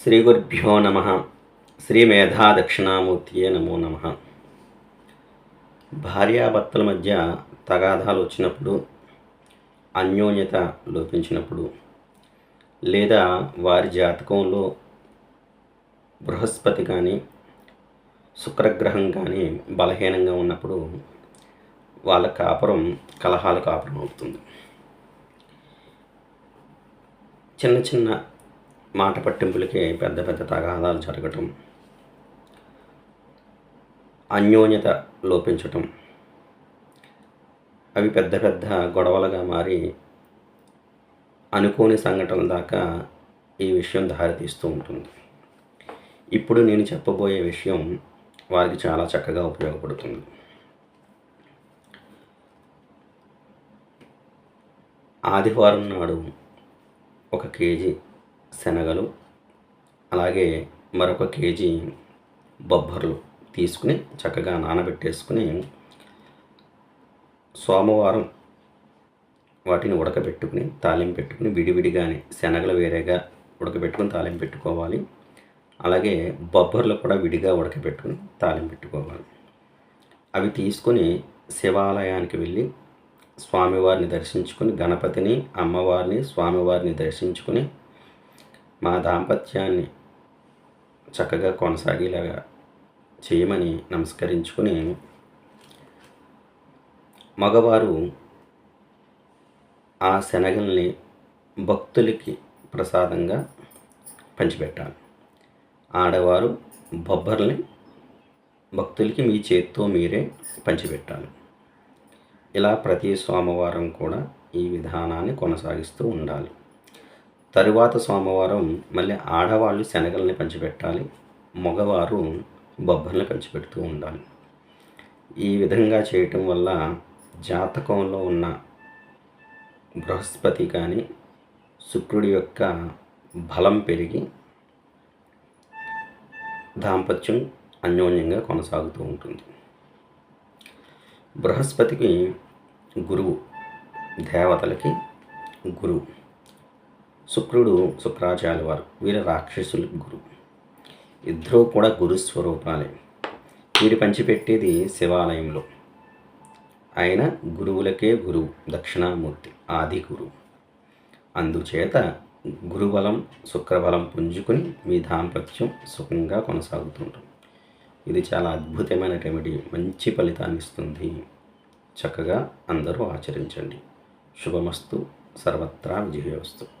శ్రీ గురుభ్యో నమ. శ్రీ మేధా దక్షిణామూర్తియే నమో నమ. భార్యాభర్తల మధ్య తగాదాలు వచ్చినప్పుడు అన్యోన్యత లోపించినప్పుడు లేదా వారి జాతకంలో బృహస్పతి కానీ శుక్రగ్రహం కానీ బలహీనంగా ఉన్నప్పుడు వాళ్ళ కాపురం కలహాల కాపురం అవుతుంది చిన్న చిన్న మాట పట్టింపులకి పెద్ద పెద్ద తగాదాలు జరగటం అన్యోన్యత లోపించటం అవి పెద్ద పెద్ద గొడవలుగా మారి అనుకోని సంఘటనల దాకా ఈ విషయం దారితీస్తూ ఉంటుంది. ఇప్పుడు నేను చెప్పబోయే విషయం వారికి చాలా చక్కగా ఉపయోగపడుతుంది. ఆదివారం నాడు ఒక కేజీ శనగలు అలాగే మరొక కేజీ బొబ్బర్లు తీసుకుని చక్కగా నానబెట్టేసుకుని సోమవారం వాటిని ఉడకబెట్టుకుని తాలింపు పెట్టుకుని విడివిడిగానే శనగలు వేరేగా ఉడకబెట్టుకుని తాలింపు పెట్టుకోవాలి. అలాగే బొబ్బర్లు కూడా విడిగా ఉడకబెట్టుకుని తాలింపు పెట్టుకోవాలి. అవి తీసుకొని శివాలయానికి వెళ్ళి స్వామివారిని దర్శించుకుని గణపతిని అమ్మవారిని స్వామివారిని దర్శించుకుని మా దాంపత్యాన్ని చక్కగా కొనసాగేలాగా చేయమని నమస్కరించుకుని మగవారు ఆ శనగల్ని భక్తులకి ప్రసాదంగా పంచిపెట్టాలి. ఆడవారు బొబ్బర్ని భక్తులకి మీ చేత్తో మీరే పంచిపెట్టాలి. ఇలా ప్రతి సోమవారం కూడా ఈ విధానాన్ని కొనసాగిస్తూ ఉండాలి. తరువాత సోమవారం మళ్ళీ ఆడవాళ్ళు శనగల్ని పంచిపెట్టాలి మగవారు బొబ్బర్ని పంచిపెడుతూ ఉండాలి. ఈ విధంగా చేయటం వల్ల జాతకంలో ఉన్న బృహస్పతి కానీ శుక్రుడి యొక్క బలం పెరిగి దాంపత్యం అన్యోన్యంగా కొనసాగుతూ ఉంటుంది. బృహస్పతికి గురువు దేవతలకి గురువు. శుక్రుడు శుక్రాచార్య వారు వీరు రాక్షసులకు గురు. ఇద్దరూ కూడా గురు స్వరూపాలే. వీరు పంచిపెట్టేది శివాలయంలో. ఆయన గురువులకే గురువు దక్షిణామూర్తి ఆది గురువు అందుచేత గురుబలం శుక్రబలం పుంజుకుని మీ దాంపత్యం సుఖంగా కొనసాగుతుంటుంది. ఇది చాలా అద్భుతమైన రెమెడీ మంచి ఫలితాన్ని ఇస్తుంది. చక్కగా అందరూ ఆచరించండి. శుభమస్తు. సర్వత్రా విజయోస్తు